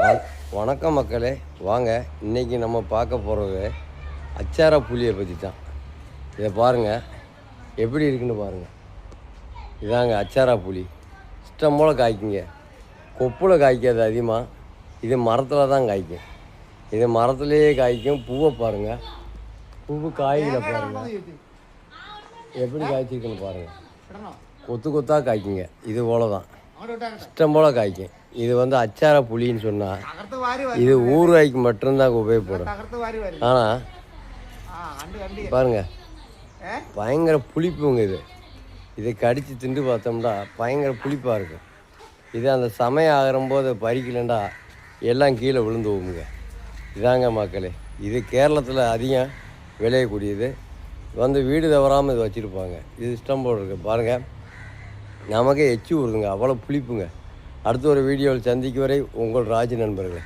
வணக்கம் மக்களே. வாங்க இன்னைக்கு நம்ம பார்க்க போகிறது அச்சார புளியை பற்றி தான் இதை பாருங்கள் எப்படி இருக்குன்னு பாருங்கள் இதாங்க அச்சாரா புளி இஷ்டம் போல் காய்க்குங்க. கொப்பில் காய்க்காது அதிகமாக இது மரத்தில் தான் காய்க்கும். இது மரத்துலேயே காய்க்கும். பூவை பாருங்கள் பூவு காய்களை பாருங்கள் எப்படி காய்ச்சிருக்குன்னு பாருங்கள் கொத்து கொத்தாக காய்க்குங்க. இது போல தான் இஷ்டம் போல் காய்க்கும். இது வந்து அச்சார புளின்னு சொன்னால் இது ஊறுகாய்க்கு மட்டும்தான் உபயோகப்படும். ஆனால் பாருங்கள் பயங்கர புளிப்புங்க இது. இதை கடித்து திண்டு பார்த்தோம்னா பயங்கர புளிப்பாக இருக்கும். இது அந்த சமயம் ஆகிறம்போது பறிக்கலண்டா எல்லாம் கீழே விழுந்து போகுங்க இதாங்க மக்களே இது கேரளத்தில் அதிகம் விளையக்கூடியது. வந்து வீடு தவறாமல் இது வச்சுருப்பாங்க. இது இஷ்டம் போல் பாருங்கள் நமக்கே எச்சு விடுதுங்க அவ்வளோ புளிப்புங்க. அடுத்த ஒரு வீடியோவில் சந்திக்கும் வரை உங்கள் ராஜ் நண்பர்களே.